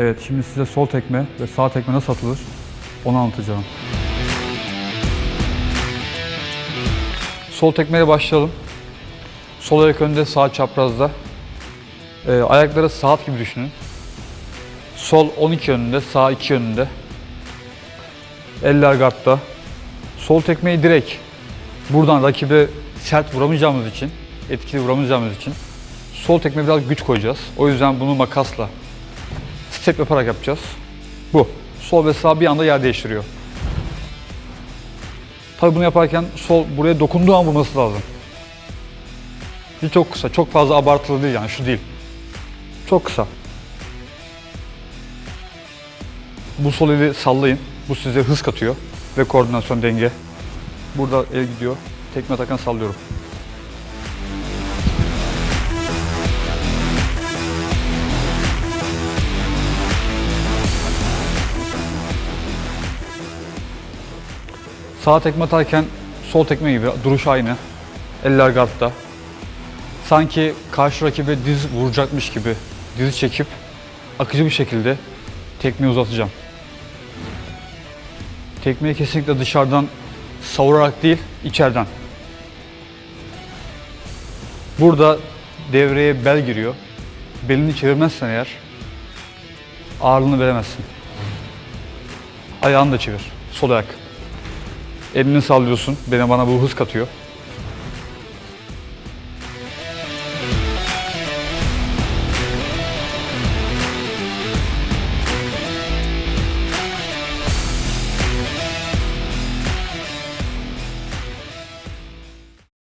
Evet, şimdi size sol tekme ve sağ tekme nasıl atılır onu anlatacağım. Sol tekmeyle başlayalım. Sol ayak önde, sağ çaprazda. Ee, ayakları saat gibi düşünün. Sol 12 yönünde, sağ 2 yönünde. Eller gardta. Sol tekmeyi direkt buradan rakibe sert vuramayacağımız için, etkili vuramayacağımız için sol tekmeye biraz güç koyacağız. O yüzden bunu makasla step yaparak yapacağız. Bu. Sol ve sağ bir anda yer değiştiriyor. Tabii bunu yaparken sol buraya dokunduğu an vurması lazım. Bir çok kısa, çok fazla abartılı değil yani şu değil. Çok kısa. Bu sol eli sallayın. Bu size hız katıyor ve koordinasyon denge. Burada el gidiyor. Tekme atarken sallıyorum. Sağ tekme atarken sol tekme gibi duruş aynı. Eller gardta. Sanki karşı rakibe diz vuracakmış gibi dizi çekip akıcı bir şekilde tekmeyi uzatacağım. Tekmeyi kesinlikle dışarıdan savurarak değil, içeriden. Burada devreye bel giriyor. Belini çevirmezsen eğer ağırlığını veremezsin. Ayağını da çevir. Sol ayak. Elini sallıyorsun. Bana bana bu hız katıyor.